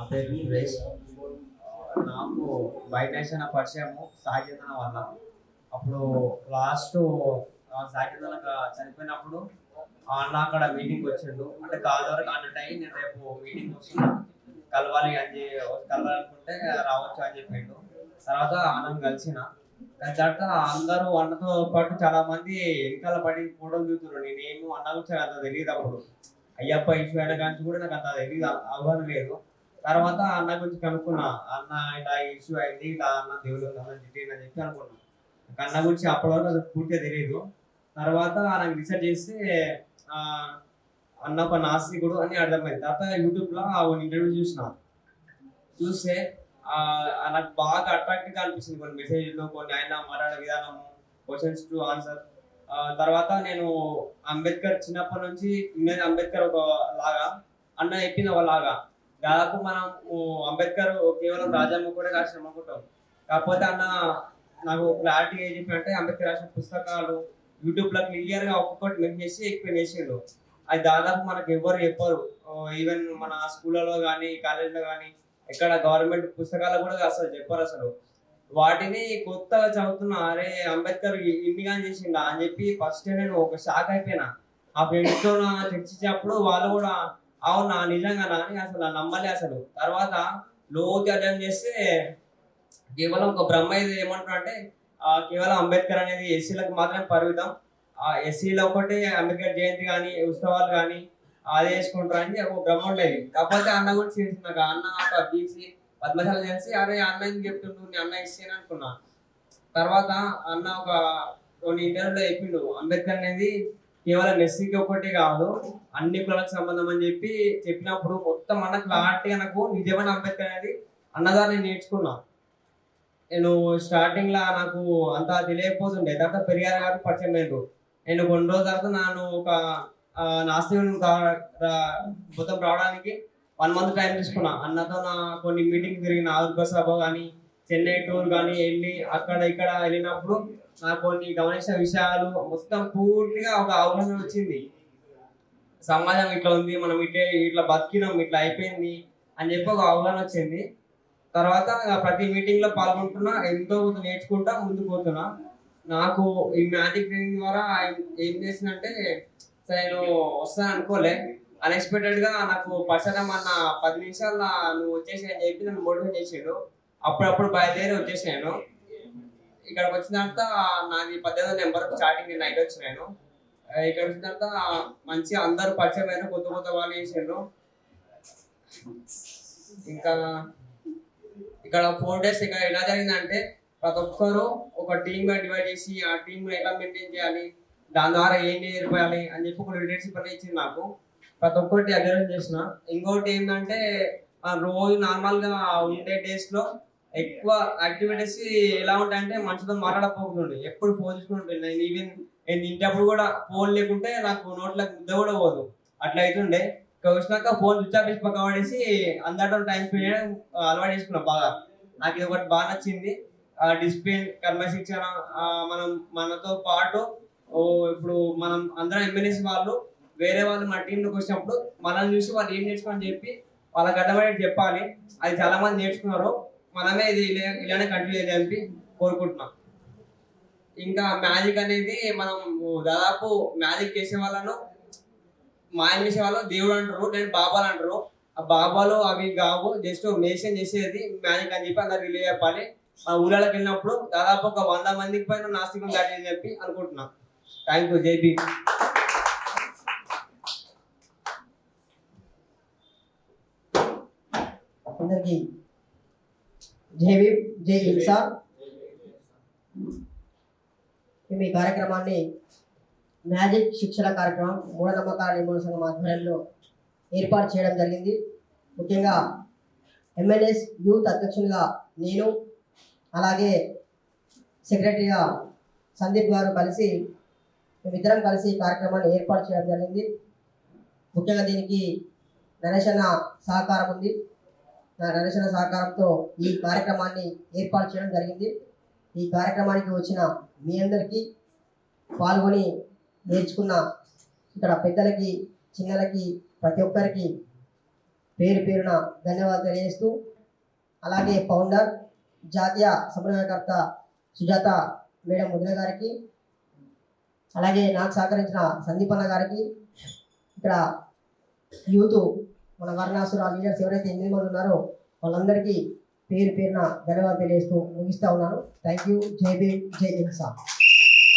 నా పేరు సురేష్. నాకు బయట నేషన్ పరిచయము సాగితన వల్ల. అప్పుడు లాస్ట్ సాగితన చనిపోయినప్పుడు ఆ అన్న అక్కడ మీటింగ్ వచ్చిండు. అంటే కాదవరకు అన్న టైం నేను రేపు మీటింగ్ వస్తున్నా కలవాలి అని కలవాలనుకుంటే రావచ్చు అని చెప్పిండు. తర్వాత అన్నం కలిసిన. దాని తర్వాత అందరూ అన్నతో పాటు చాలా మంది వెనకాల పడి ఫోటోలు దిగుతున్నారు నేనేమో అన్న గురించి అంత తెలియదు అప్పుడు. అయ్యప్ప ఇష్యూ అయిన కానీ కూడా నాకు అంత తెలియదు అవగాహన లేదు. తర్వాత అన్న గురించి కనుక్కున్నా అన్న ఇలా ఇష్యూ అయింది ఇలా అన్న దేవుడు అన్న అని చెప్పి అనుకున్నా. అన్న గురించి అప్పటి వరకు అది పూర్తిగా తెలియదు తర్వాత నాకు రీసెర్చ్ చేస్తే అన్న ఒక నాస్తికుడు అని అర్థమైంది. తర్వాత యూట్యూబ్లో ఇంటర్వ్యూ చూసిన. చూస్తే నాకు బాగా అట్రాక్టివ్గా అనిపించింది కొన్ని మెసేజ్లు కొన్ని ఆయన మాట్లాడే విధానము క్వశ్చన్స్ టు ఆన్సర్ తర్వాత నేను అంబేద్కర్ చిన్నప్పటి నుంచి ఇండియన్ అంబేద్కర్ ఒక లాగా అన్న చెప్పిన ఒక లాగా. దాదాపు మనం అంబేద్కర్ కేవలం రాజ్యాంగం కూడా రాసిన అనుకుంటాం కాకపోతే అన్న నాకు క్లారిటీ ఏం చెప్పంటే అంబేద్కర్ రాసిన పుస్తకాలు యూట్యూబ్లో క్లియర్గా ఒక్కొక్కటి మెన్షన్ చేసి ఎక్స్ప్లెయిన్ చేసిండు. అది దాదాపు మనకు ఎవరు చెప్పరు. ఈవెన్ మన స్కూళ్ళలో కానీ కాలేజీలో కానీ ఎక్కడ గవర్నమెంట్ పుస్తకాలు కూడా అసలు చెప్పరు అసలు. వాటిని కొత్తగా చదువుతున్నా అరే అంబేద్కర్ ఇ- ఇన్ని కానీ చేసిండా అని చెప్పి ఫస్ట్ నేను ఒక షాక్ అయిపోయినా. ఆ ఫ్రెండ్స్తో చర్చించినప్పుడు వాళ్ళు కూడా అవునా? నిజంగానా? అని అసలు నమ్మలే అసలు. తర్వాత లోతు అర్థం చేస్తే కేవలం ఒక బ్రహ్మ ఇది ఏమంటారు అంటే కేవలం అంబేద్కర్ అనేది ఎస్సీలకు మాత్రమే పరిమితం. ఆ ఎస్సీలో ఒకటి అంబేద్కర్ జయంతి కానీ ఉత్సవాలు కానీ అదే చేసుకుంటారు అని ఒక భ్రమ ఉండేది. కాకపోతే అన్న కూడా తెలిసింది నాకు అన్న ఒక బీసీ పద్మశాల చేసి అరే అన్న ఏం చెప్తుండు? నీ అన్న ఇస్తే అనుకున్నా. తర్వాత అన్న ఒక కొన్ని ఇంటర్వ్యూలో చెప్పిండు. అంబేద్కర్ అనేది కేవలం ఎస్సీకి ఒకటి కాదు అన్ని కులాలకు సంబంధం అని చెప్పి చెప్పినప్పుడు మొత్తం అన్న క్లారిటీ నాకు నిజమైన అంబేద్కర్ అనేది అన్నదాన్ని నేర్చుకున్నా. నేను స్టార్టింగ్ లా నాకు అంత తెలియకపోతుండే. తర్వాత పెరిగారు గారు పరిచయం లేదు నేను కొన్ని రోజుల తర్వాత నన్ను ఒక ఆ, నాస్తికుని మొత్తం రావడానికి వన్ మంత్ టైం తీసుకున్నా. అన్నతో నా కొన్ని మీటింగ్ తిరిగిన ఆదుర్గ సభ కానీ చెన్నై టూర్ కానీ వెళ్ళి అక్కడ ఇక్కడ వెళ్ళినప్పుడు కొన్ని గమనించిన విషయాలు మొత్తం పూర్తిగా ఒక అవగాహన వచ్చింది. సమాజం ఇట్లా ఉంది మనం ఇట్లా ఇట్లా బతికినాం ఇట్లా అయిపోయింది అని చెప్పి ఒక అవగాహన వచ్చింది. తర్వాత ప్రతి మీటింగ్లో పాల్గొంటున్నా ఎంతో కొంత నేర్చుకుంటా ముందుకు పోతున్నా. నాకు ఈ మ్యాజిక్ ట్రైనింగ్ ద్వారా ఏం చేసిందంటే నేను వస్తాను అనుకోలే. అన్ఎక్స్పెక్టెడ్గా నాకు పర్సనం అన్న పది నిమిషాలు నువ్వు వచ్చేసి అని చెప్పి నన్ను మోటివేట్ చేసాడు. అప్పుడప్పుడు బయలుదేరి వచ్చేసాను. ఇక్కడికి వచ్చిన తర్వాత నాది పద్దెనిమిది నెంబర్ స్టార్టింగ్ నేను నైట్ వచ్చినాను. ఇక్కడ వచ్చిన తర్వాత మంచి అందరు పరిచయం అయిన కొత్త కొత్త వాళ్ళు చేసిండ్రు. ఇంకా ఇక్కడ ఫోర్ డేస్ ఇక్కడ ఎలా జరిగిందంటే ప్రతి ఒక్కరు ఒక టీమ్గా డివైడ్ చేసి ఆ టీమ్ ఎలా మెయింటైన్ చేయాలి దాని ద్వారా ఏం నేర్పాలి అని చెప్పి ఒక లీడర్షిప్ అనేది ఇచ్చింది నాకు ప్రతి ఒక్కటి అగ్రహం చేసిన. ఇంకోటి ఏంటంటే ఆ రోజు నార్మల్గా ఉండే డేస్లో ఎక్కువ యాక్టివిటీస్ ఎలా ఉంటాయంటే మనుషులతో మాట్లాడకపోతుండే ఎప్పుడు ఫోన్ చూసుకుంటుండే నేను ఈవెన్ నేను తింటప్పుడు కూడా ఫోన్ లేకుంటే నాకు నోట్లకు ముద్ద కూడా పోదు. అట్లా అవుతుండే వచ్చినాక ఫోన్ స్విచ్ ఆఫ్ చేసి పక్క పడేసి అందరితో టైం స్పెండ్ చేయడం అలవాటు చేసుకున్నాం బాగా. నాకు ఇది ఒకటి బాగా నచ్చింది. డిసిప్లిన్ క్రమశిక్షణ మనం మనతో పాటు ఇప్పుడు మనం అందరం ఎమ్మెల్యేస్ వాళ్ళు వేరే వాళ్ళు మన టీంలోకి వచ్చినప్పుడు మనల్ని చూసి వాళ్ళు ఏం నేర్చుకోని చెప్పి వాళ్ళకి అర్థమయ్యేది చెప్పాలి. అది చాలా మంది నేర్చుకున్నారు. మనమే ఇది ఇలా- ఇలానే కంటిన్యూ చేయాలని కోరుకుంటున్నాం. ఇంకా మ్యాజిక్ అనేది మనం దాదాపు మ్యాజిక్ చేసే వాళ్ళను మాయం చేసే వాళ్ళు దేవుడు అంటారు నేను బాబాలు అంటారు. ఆ బాబాలు అవి కావు జస్ట్ మేషన్ చేసేది మ్యాజిక్ అని చెప్పి అందరికి రిలీవ్ చెప్పాలి ఆ ఊళ్ళకి వెళ్ళినప్పుడు దాదాపు ఒక వంద మందికి పైన నాస్తికం దాటి అని చెప్పి అనుకుంటున్నాం. థ్యాంక్ యూ జైబీ అందరికీ జై భీమ్ జై హింస. మేము ఈ కార్యక్రమాన్ని మ్యాజిక్ శిక్షణ కార్యక్రమం మూఢనమ్మకాల నిర్మూలన సంఘం ఆధ్వర్యంలో ఏర్పాటు చేయడం జరిగింది. ముఖ్యంగా ఎంఎన్ఎస్ యూత్ అధ్యక్షునిగా నేను అలాగే సెక్రటరీగా సందీప్ గారు కలిసి మేమిద్దరం కలిసి ఈ కార్యక్రమాన్ని ఏర్పాటు చేయడం జరిగింది. ముఖ్యంగా దీనికి నరేష్ అన్న సహకారం ఉంది. నా సహకారంతో ఈ కార్యక్రమాన్ని ఏర్పాటు చేయడం జరిగింది. ఈ కార్యక్రమానికి వచ్చిన మీ అందరికీ పాల్గొని నేర్చుకున్న ఇక్కడ పెద్దలకి చిన్నలకి ప్రతి ఒక్కరికి పేరు పేరున ధన్యవాదాలు తెలియజేస్తూ అలాగే ఫౌండర్ జాతీయ సమన్వయకర్త సుజాత మేడం ముద్ర గారికి అలాగే నాకు సహకరించిన సందీపన్న గారికి ఇక్కడ యూత్ మన వర్ణాసుర లీడర్స్ ఎవరైతే ఎనిమిది మంది ఉన్నారో వాళ్ళందరికీ పేరు పేరున ధన్యవాదాలు తెలియజేస్తూ ముగిస్తా ఉన్నాను. థ్యాంక్ యూ జై భీమ్ జై ఇన్సాఫ్